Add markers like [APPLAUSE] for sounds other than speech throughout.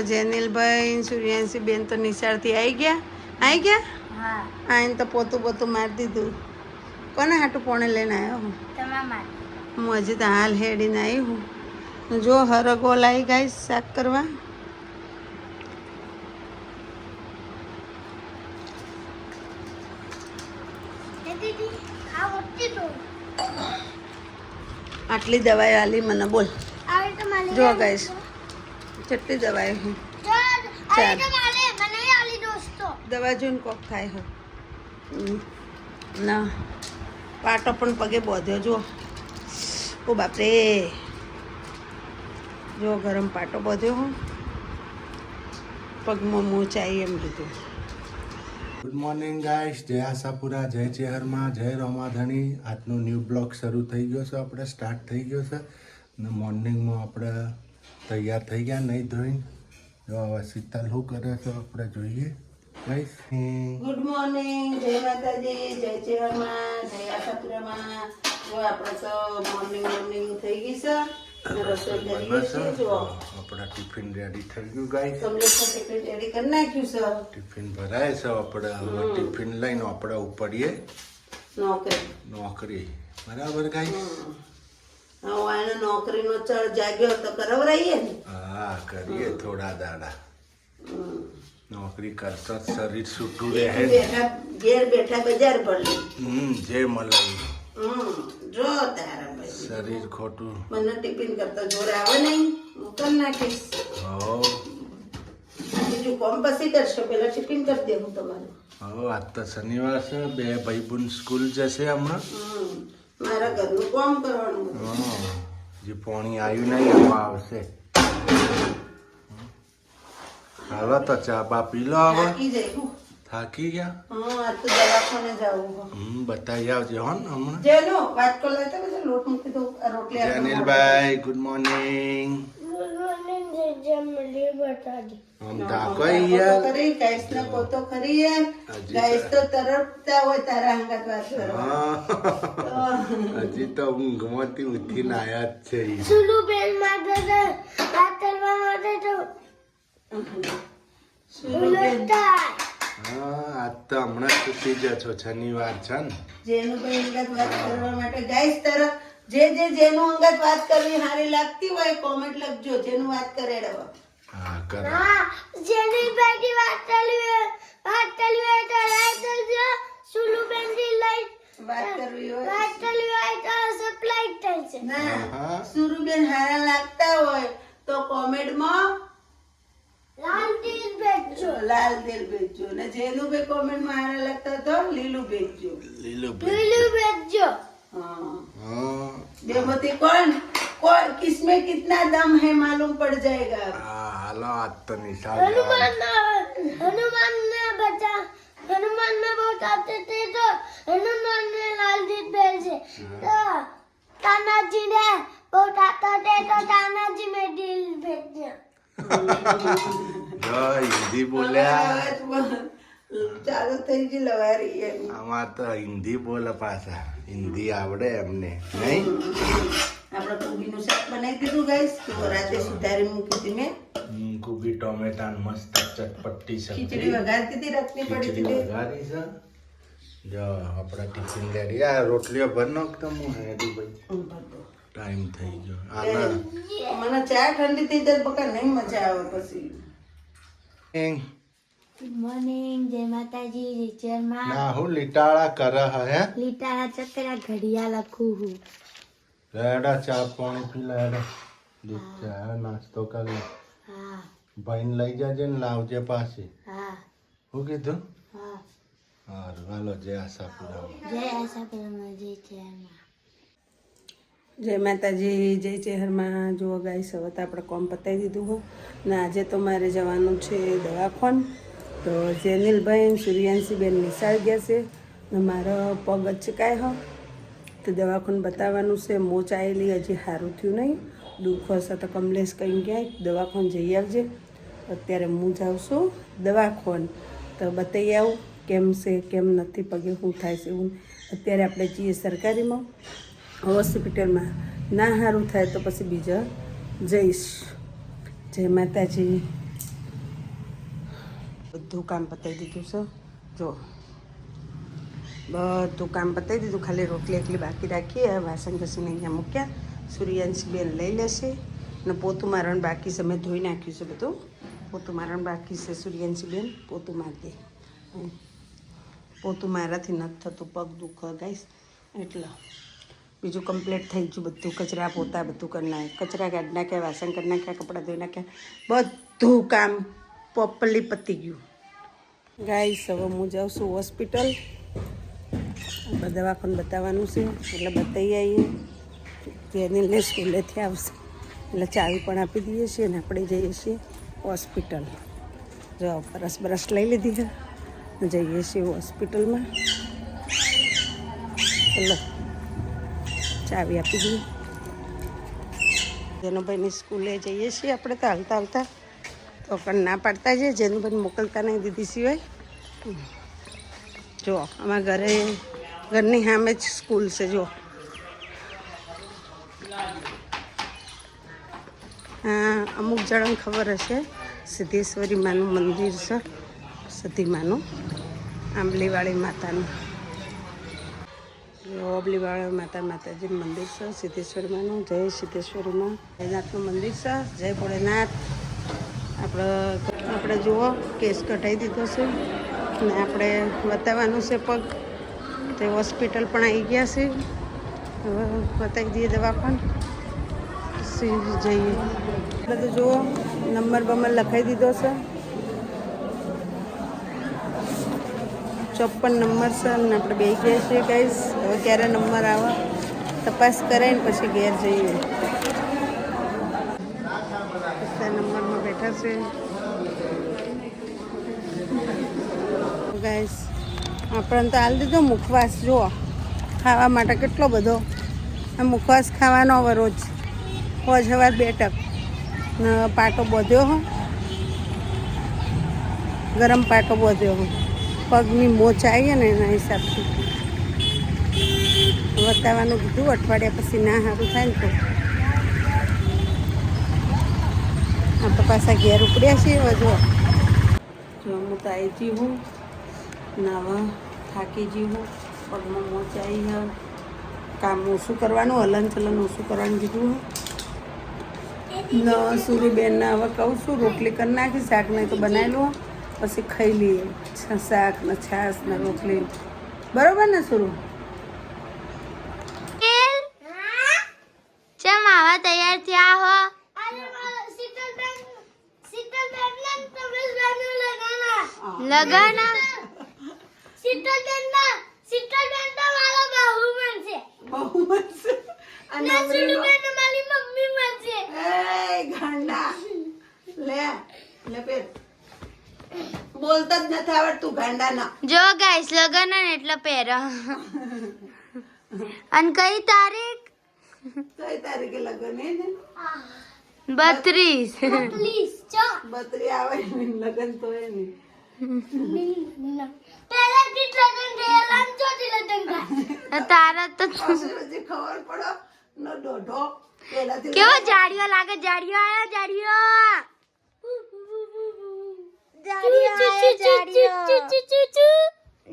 જેનિલભાઈ સૂર્યાંશી બેન તો નિશાળથી આવી ગયા? આવી ગયા? હા. આઈને તો પોતું પોતું મારી દીધું. કોને હાટું પોણે લઈને આવ્યો હું? હું હજી તો હાલ હેડીને આવી હું. જો હરગો લાવી ગઈ શાક કરવા. આટલી દવાઈ આલી મને બોલ. આવે જો ગાઈસ કેટલી દવાઈ હું. ચાર તો માલે મને આલી દોસ્તો. દવા જોઈને કોક થાય હો. હમ. ના. પાટો પણ પગે બોધ્યો જો ઓ બાપરે. જો ગરમ પાટો બોધ્યો હું. પગમાં મોચાઈ એમ કીધું ગુડ મોર્નિંગ ગાઈસ જય આશાપુરા જય ચેહરમાં જય રોમાધણી. આજનો ન્યૂ બ્લોગ શરૂ થઈ ગયો છે આપણે સ્ટાર્ટ થઈ ગયો છે. ને મોર્નિંગમાં આપણે તૈયાર થઈ ગયા નહીં ધોઈને. જો હવે શીતલ શું કરે છે આપણે જોઈએ. ગુડ મોર્નિંગ જય માતાજી જય ચેહરમાં જય આશાપુરામાં. જો આપણે તો મોર્નિંગ મોર્નિંગ થઈ ગઈ છે. આપણા ટિફિન રેડી થઈ ગયું ગાય ટિફિન રેડી કરી નાખ્યું છે? ટિફિન ભરાય છે આપણે હવે ટિફિન લઈને આપણે ઉપડીએ. નોકરી. નોકરી. બરાબર ગાઈસ હવે એને નોકરીનો ચડ જાગ્યો તો કરાવરાઈએ ને. હા કરીએ થોડા દાડા. નોકરી કરતા શરીર છૂટું રહે. બેઠા ઘેર બેઠા બજાર ભરલી હમ જે મળે. હમ જો તારા ભાઈ. શરીર ખોટું. મને ટિફિન કરતા જોડે આવે નહીં. હું કર નાખીશ. હો બીજું કોમ પછી કરશો? પેલા ટિફિન કરી દેવું તમારું. હો આજ તો શનિવાર છે. બે ભાઈ બુન સ્કૂલ જશે હમણાં. હમ. મારા ઘરનું કામ કરવાનું જે પાણી આવ્યું નહીં આવવા આવશે. હાલો તો ચા બા પી લો હવે. થાકી ગયા? હા તો દવાખાને જાવું હમ બતાવી આવજે હો ને હમણાં. જેનો વાત કરી લેતા લોટ મૂકી દઉં રોટલી આપણે ગુડ મોર્નિંગ. આમ તો યાર? ખરી ગાઈસ ને પોતો ખરી યાર. ગાઈસ તો તરફતા હોય તારા અંગત વાત કરવા હજી તો ઊંઘમાંથી ઉઠીને આયા જ છે. સુલુ બેન માટે વાત કરવા માટે તો બોલતા હા આજ તો હમણાં તૂટી જશો શનિવાર છે ને. જેનું કોઈ અંગત વાત કરવા માટે ગાઈસ તરફ જે જે જેનું અંગત વાત કરવી સારી લાગતી હોય કોમેન્ટ લખજો જેનું વાત કરે હા કરો. જેની બેટી વાત ચાલી હોય વાત ચાલી હોય તો લાઈક કરજો. સુલુ બેન લાઈક વાત કરવી હોય વાત ચાલી હોય તો સપ્લાય થાય ના સુરુબેન હારા લાગતા હોય તો કોમેન્ટમાં લાલ દિલ ભેજજો. ને જેનું ભાઈ કોમેન્ટમાં હારા લાગતા તો લીલું ભેજજો. લીલું લીલું હા देवती कौन कौन किसमें कितना दम है मालूम पड़ जाएगा હા, હાલો આજ તો નિશાળ જવાનું. हनुमान हनुमान ने बचा हनुमान ने बहुत आते थे तो हनुमान ने लाल जीत भेजे तो तानाजी ने बहुत आता थे तो तानाजी में दिल भेज दिया જો હિન્દી બોલ્યા ચાલુ થઈ ગઈ લવારી એમ આમાં તો હિન્દી બોલે પાછા હિન્દી આવડે એમને નહીં? આપણે કોબીનું શાક બનાવી દીધું ગાઈસ તો રાતે સુધારી મૂકી હતી મેં. કોબી ટોમેટા મસ્ત ચટપટી ખીચડી સબ્જી વઘારતી હતી રાતની પડી ખીચડી હતી. વઘારી છે. જો આપણા ટિફિન રેડી આ રોટલીઓ ભર નાખતો હું હેડી ભાઈ. ટાઈમ થઈ ગયો. આના. મને ચા ઠંડી થઈ જાય બકા નહીં મજા આવે પછી. એમ, ગુડ મોર્નિંગ જય માતાજી રિચરમાં ના હું લીટાળા કર હે લીટાળા ચકરા ઘડિયા લખું હું રેડા ચા પાણી પી લે હેડો. દૂધ ચા નાસ્તો કર લે હા ભાઈને લઈ જાજે ને લાવજે પાછી હા હું કીધું હા હારું હાલો જય આશાપુરા જય આશાપુરા જય ચેરમાં જય માતાજી જય ચેહરમાં જુઓ ગાઈસ હવે તો આપણે કોમ પતાવી દીધું હો. ને આજે તો મારે જવાનું છે દવાખાન. તો જેનિલભાઈ સૂર્યાંશીબેન નિશાળ ગયા છે, ને મારો પગ અચકાય હો. તો દવાખાનું બતાવવાનું છે મોચ આવેલી હજી સારું થયું નહીં. દુઃખ હશે તો કમલેશ કંઈ ક્યાંય દવાખાન જઈ આવજે. અત્યારે હું જાઉં છું દવાખાન. તો બતાવી આવું કેમ છે, કેમ નથી, પગે શું થાય છે એવું. અત્યારે આપણે જઈએ સરકારીમાં, હોસ્પિટલમાં. ના સારું થાય તો પછી બીજા જઈશ. જય માતાજી. બધું કામ પતાવી દીધું છે. જો, બધું કામ પતાવી દીધું, ખાલી રોટલી એટલી બાકી રાખી વાસણ ઘસીને અહીંયા મૂક્યા. સૂર્યાંશ બેન લઈ લેશે અને પોતું મારણ બાકી છે, મેં ધોઈ નાખ્યું છે બધું. પોતું મારણ બાકી છે, સૂર્યાંશી બેન, પોતું મારી દે હમ. પોતું મારાથી નથી થતું, પગ દુઃખ ગાઈશ એટલે બીજું કમ્પ્લીટ થઈ ગયું બધું, કચરા પોતા બધું કરી નાખ્યા, કચરા કાઢી નાખ્યા, વાસણ કરી નાખ્યા, કપડાં ધોઈ નાખ્યા. બધું કામ પ્રોપરલી પતી ગયું ગાઈસ, હવે હું જાઉં છું હોસ્પિટલ. દવાખાને બતાવવાનું છે. એટલે બતાવી આવીએ. જેની લે સ્કૂલેથી આવશે. એટલે ચાવી પણ આપી દઈએ છીએ અને આપણે જઈએ છીએ હોસ્પિટલ. જો બરસ બરસ લઈ લીધી છે. જઈએ છીએ હોસ્પિટલમાં. ચલો, ચાવી આપી દઈએ. જેનુભાઈની સ્કૂલે જઈએ છીએ આપણે તો હાલતા હાલતા. તો પણ ના પાડતા છે જેનુભાઈ મોકલતા નહીં દીધી સિવાય. જો અમારા ઘરે, ઘરની સામે જ સ્કૂલ છે જો અમુક જણાને ખબર હશે, સિદ્ધેશ્વરી માનું મંદિર છે સતીમાનું આંબલીવાળી માતાનું. ઓબલીવાળા માતા, માતાજીનું મંદિર છે, સિદ્ધેશ્વરી માનું, જય સિદ્ધેશ્વરીમાં માં. મંદિર છે, જય ભોળેનાથ. આપણે આપણે જુઓ, કેસ કઢાવી દીધો છે. અને આપણે બતાવવાનું છે પગ. તે હોસ્પિટલ પણ આવી ગયા છે. હવે બતાવી દઈએ દવા પણ જઈએ. આપણે તો જુઓ, નંબર બંબર લખાઈ દીધો છે. ચોપન નંબર છે અને આપણે બે ગયા છીએ ગાઈસ હવે ક્યારે નંબર આવે, તપાસ કરાવીને પછી ઘેર જઈએ બધા બેઠા ગાઈસ આપણને તો હાલ દીધો મુખવાસ, જુઓ. ખાવા માટે કેટલો બધો. મુખવાસ ખાવાનો હવે રોજ. રોજ સવાર બે પાટો બોધ્યો હો. ગરમ પાટો બોધ્યો હો. પગની મોચ આવી ને એના હિસાબથી. બતાવવાનું કીધું, અઠવાડિયા પછી ના સારું થાય ને તો. આપણે પાછા ઘેર ઉપડ્યા છીએ હજુ જો. હું તો આવી જી હું નાવા થાકી જીવું, પગમાં મોચાઈ હે કામ ઓછું કરવાનું? હલન ચલન ઓછું કરવાનું કીધું? ન સૂરીબેનને હવે કહું છું, રોટલી કરી નાખી, શાક નહીં તો બનાવેલું પછી ખાઈ લઈએ. શાક ને છાશ ને રોટલી. બરાબર ને, સુરુ ચમ આવા તૈયાર થયા હો શીતલબેન શીતલબેન ને તમરેશબેન લગાના લગાના શીતલબેન ના શીતલબેન તો મારા બાહુ બનશે બહુ મસ્ત અને ને સુડુબેન તો મારી મમ્મી બનશે એ ગાંડા. લે લે પેર બોલતા જ નથી આવડતું ગાંડા જો ગાઈસ લગન ને એટલે પહેરો. અને કઈ તારીખ? કઈ તારીખે લગન હે ને? બત્રીસ. પ્લીઝ બત્રી આવે લગન તો હે ને. તારા તો ખબર પડો. નો દોઢો પેલાથી કેવો જાડિયો લાગે જાડિયો આયો જાડિયો જાડિયો આયો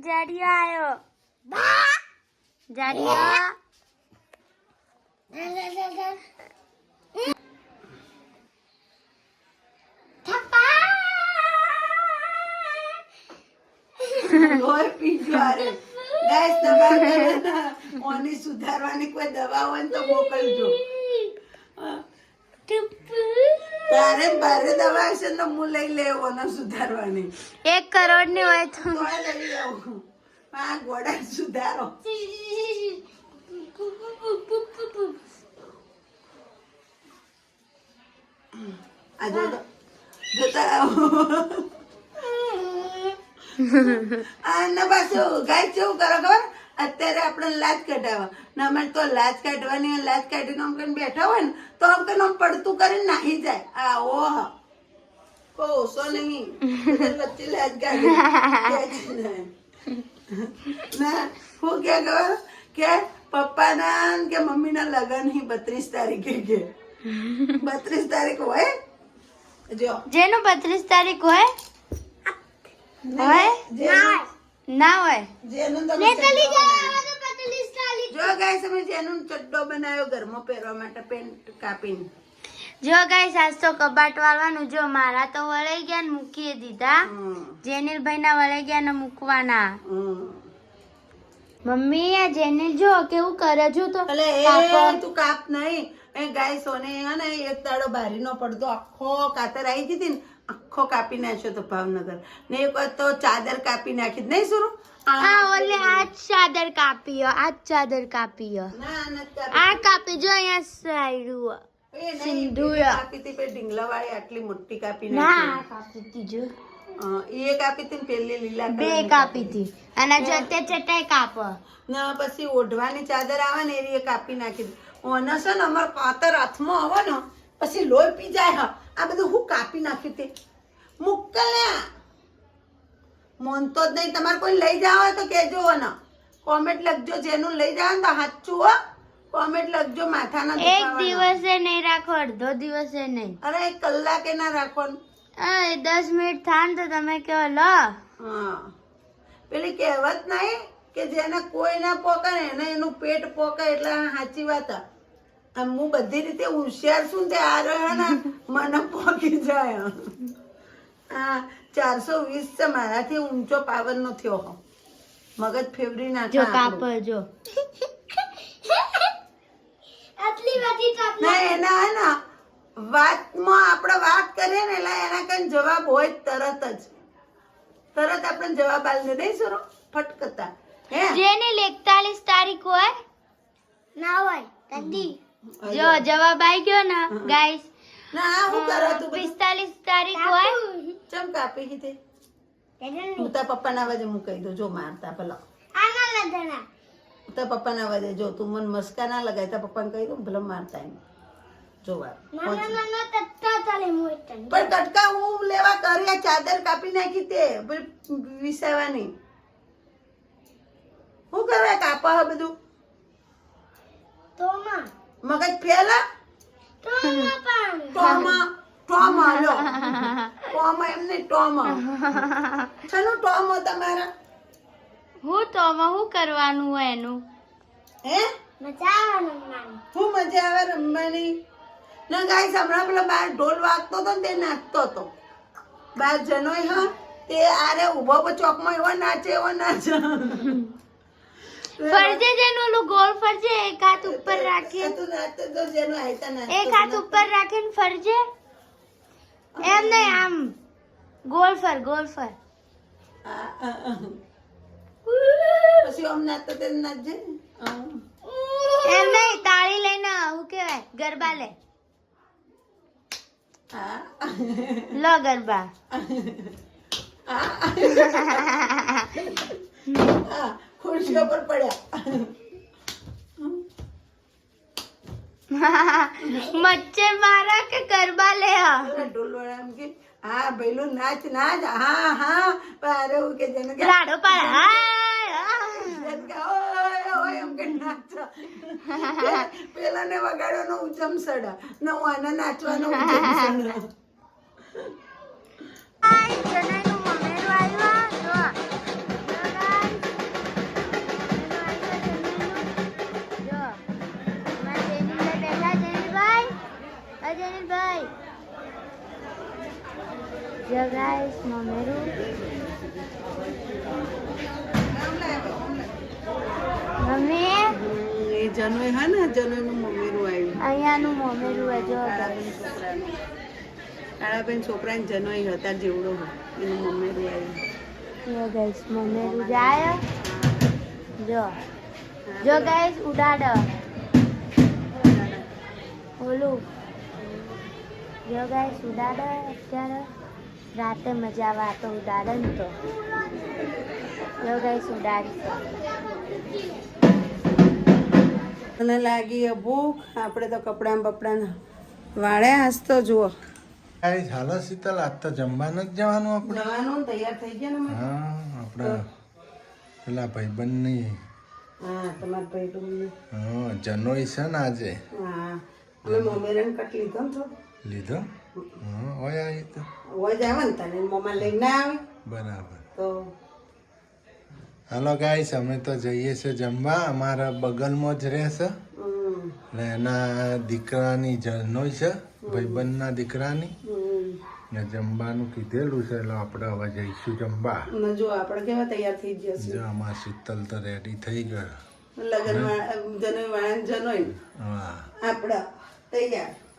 જાડિયો આયો જાડિયો લોહી પીજો અરે ગાઈસ તમારે ઘરે ના ઓની સુધારવાની કોઈ દવા હોય ને તો મોકલજો. તારે ભારે દવા હશે તો હું લઈ લેવો ઓને સુધારવાની. એક કરોડની હોય તો. લઈ આવું. આ ગોડા સુધારો. આ જો તો. જોતા આવો. [LAUGHS] પાછું ગાય કેવું કરો ખબર? અત્યારે આપણે લાજ કઢાવવા ને અમે તો લાજ કાઢવાની લાજ કાઢીને આમ કરીને બેઠા હોય ને તો આમ કરીને આમ પડતું કરીને નાહી જાય. આ ઓહ. કોસો નહીં. વચ્ચે લાજ કાઢી. ના? હું કે ખબર? કે પપ્પાના ને કે મમ્મીના લગ્ન હી બત્રીસ તારીખે કે. બત્રીસ તારીખ હોય? જો. જેનું બત્રીસ તારીખ હોય? હોય? ના હોય. જેનું તમે નેતલી ચડ્ડો તો પતલી સ્ટાઈલ જો ગાઈસ અમે જેનું ચડ્ડો બનાવ્યો ઘરમાં પહેરવા માટે પેન્ટ કાપીને. જો ગાઈસ આજ તો કબાટ વાળવાનું જો મારા તો વળાઈ ગયા ને મૂકી દીધા. જેનિલભાઈ જેનિલ ભાઈ ના વળાઈ ગયા ને મૂકવાના. મમ્મી આ જેનિલ જો કેવું કરે જો તો? એટલે તું કાપ નહીં. એ ગાય સોને હે ને એક દાડો બારીનો પડદો આખો કાતર આવી હતી ને આખો કાપી નાખ્યો તો ભાવનગર. ને એક તો ચાદર કાપી નાખી. નહીં સુરુ? હા ઓલે આ ચાદર કાપીયો આ ચાદર કાપીયો. આ કાપી જો અહીંયા ઢીંગલાવાળી આટલી મોટી કાપી ના કાપી જો. એ કાપી હતી પેલી લીલા બે કાપી હતી. અને જો તે ચટાઈ કાપો. પછી ઓઢવાની ચાદર આવે ને એ કાપી નાખી. દીધી. ઓને છે ને અમાર કાતર હાથમાં આવે ને પછી લોહી પી જાય હા. આ બધું હું કાપી નાખ્યું તે? મુક્કલ્યા મોનતો જ નહીં. તમારે કોઈ લઈ જાવ હોય તો કહેજો ને કોમેન્ટ લખજો. જેનું લઈ જાવ ને તો સાચું હો. કોમેન્ટ લખજો માથાના એક દિવસે નહીં રાખો અડધો દિવસે નહીં. અરે એક કલાકે ના રાખવાનું. આ દસ મિનિટ થાય ને તો તમે કહો લો. હા. પેલી કહેવત નહીં કે જેને કોઈ ના પોકે ને એને એનું પેટ પોકે એટલે સાચી વાત હું બધી રીતે હોશિયાર છું તે આ રહ્યો ને મને પોકી જાય. હા. ચારસો વીસ છે મારાથી ઊંચો પાવર નો થયો મગજ ફેવરી જો નાખે જો. આટલી બધી કાપ ના એના ના વાતમાં આપણે વાત કરીએ ને એટલે એના કઈ જવાબ હોય તરત જ. તરત આપણે જવાબ આલી દઈ નહીં સરો ફટકતા. હે? જેની એકતાલીસ તારીખ હોય ના હોય દાદી. જો જવાબ આવી ગયો ને ગાઈસ ના હું કરો તું બધું? પિસ્તાલીસ તારીખ હોય. ચમ કાપી તેનું હું તારા પપ્પાના અવાજે હું કહી દઉં જો મારતા પેલા આના લગના તારા પપ્પાના અવાજે જો તું મને મસ્કા ના લગાય તારા પપ્પાને કહી દઉં ભલે મારતા એમ. પણ કટકા હું લેવા કર્યા ચાદર કાપી નાખી તે વિસાવાની. શું કરવા કાપા હે બધું? તો માં. મગજ ફેલા? ટોમા ટોમા લો. [LAUGHS] ટોમા એમ નહીં ટોમા શાનું ટોમો તમારા. હું ટોમા શું કરવાનું હોય એનું? હે? મજા આવે રમવાની. શું મજા આવે રમવાની? ના ગાઈસ હમણાં પેલો બાર ઢોલ વાગતો હતો ને તે નાચતો હતો બાર જનોય હા તે આરે ઊભો ઊભો ચોકમાં એવો નાચે એવો નાચે. ફરજે જેનું ઓલું ગોળ ફરજે એક હાથ ઉપર રાખી. એક હાથ ઉપર રાખીને ફરજે. એમ નહીં આમ. ગોળ ફર ગોળ ફર. આ, આ, આ. પછી આમ નાચતો તે નાચજે એમ નહીં તાળી લઈને આવું કહેવાય ગરબા લે. લો ગરબા. [LAUGHS] ખુરશીઓ પર પડ્યા. [LAUGHS] મચ્છર મારા કે ગરબા લે હા? ઢોલવાળા એમ કે હા ભઈલું નાચ નાચ. હા હા. પણ આરે કે જેને લાડો પાડ. હા. જેને કે ઓય ઓય એમ કે નાચો. પેલા ને વગાડવાનો ઉજમ સડા. ને હું આને નાચવાનો ઉજમ સડા. [LAUGHS] આ જેનિલભાઈ. જો guys, મમેરું. મમ્મી એ જનોય હા ને જનોયનું મમ્મીનું આવ્યું. અહીંયાનું મમેરું જો guys. છોકરાનું. જનોય હતા જેવડો એનું મમ્મીનું આવ્યું. જો ગાઈસ મમેરું જાય? જો. જો ગાઈસ ઉડાડ. ઓલું જો ગાઈસ ઉડાડ અત્યારે રાતે મજા આવે આ તો ઉડાડે ને તો. જો ગાઈસ ઉડાડશે મને લાગી એ ભૂખ. આપણે તો કપડાં બપડાં વાળ્યા આજ તો જુઓ. ગાઈસ હાલો શીતલ આજ તો જમવાનું જ જવાનું આપણે. જવાનું તૈયાર થઈ ગયા ને હા આપણે પેલા ભાઈબંધની. હા તમારા ભાઈ ડુંગળી હા જનોઈ છે ને આજે. હા અમે મમ્મીને કટ લીધો ને લીધો? હા હોય આવી તો હોય જ આવે ને તને મમ્મા લઈને ના આવે? બરાબર. તો? હાલો ગાઈસ અમે તો જઈએ છે જમવા. અમારા બગલમાં જ રહેશે ને એના દીકરાની જનોય છે ભાઈબંધના દીકરાની. ને જમવાનું કીધેલું છે એટલે આપણે હવે જઈશું જમવા. જો આપણે કેવા તૈયાર થઈ ગયા છે જો અમાર શીતલ તો રેડી થઈ ગયો. લગ્ન જનોઈ વાળા જનોઈ હા. આપણા તૈયાર.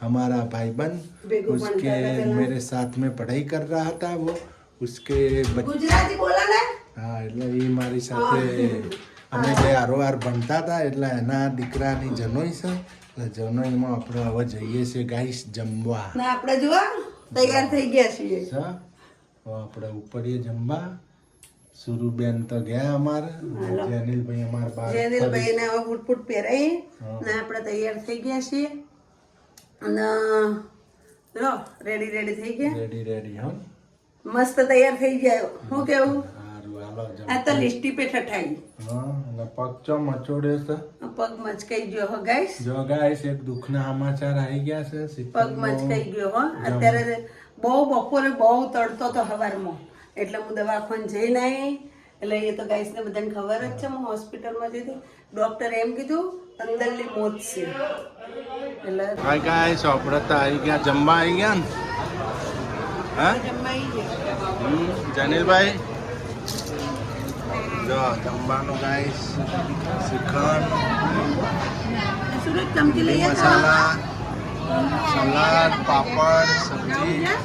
हमारा भाईबंध बेगू उसके बनता था पहला। मेरे साथ में पढ़ाई कर रहा था वो उसके बच्चे ગુજરાતી બોલા ને હા એટલે એ મારી સાથે અમે બે હારોહાર ભણતા હતા એટલે એના દીકરાની જનોઈ છે એટલે જનોઈમાં આપણે હવે જઈએ છીએ ગાઈસ જમવા ને આપણે જો તૈયાર થઈ ગયા છીએ છે હવે આપણે ઉપરીએ જમવા સુરુબેન તો ગયા અમારે જેનિલભાઈ અમારા બાર જયદીલભાઈ ને હવે ફૂટફૂટ પહેરાઈ હા. ને આપણે તૈયાર થઈ ગયા છીએ અને લો રેડી રેડી થઈ ગયા? રેડી રેડી હો. મસ્ત તૈયાર થઈ ગયા. હું કેવું? આ તો લિસ્ટી પે ઠઠાઈ હા અને પગ ચો મચોડ્યો છે. પગ મચકાઈ ગયો હો ગાઈસ જો ગાઈસ એક દુઃખના સમાચાર આવી ગયા છે. પગ મચકાઈ ગયો હો. અત્યારે બહુ બપોરે બહુ તડતો તો હવારમાં. એટલે હું દવાખાને જઈને આવી એટલે એ તો ગાઈસ ને બધાને ખબર જ છે હું હોસ્પિટલમાં જઈ હતી. ડોક્ટરે એમ કીધું અંદરની મોત છે. એટલે હાય ગાઈસ આપણે તો આવી ગયા જમવા આવી ગયા ને? હા? આવી ગયા. જનીલભાઈ? જો જમવાનું ગાઈસ શ્રીખંડ મસાલા સલાડ પાપડ સબ્જી.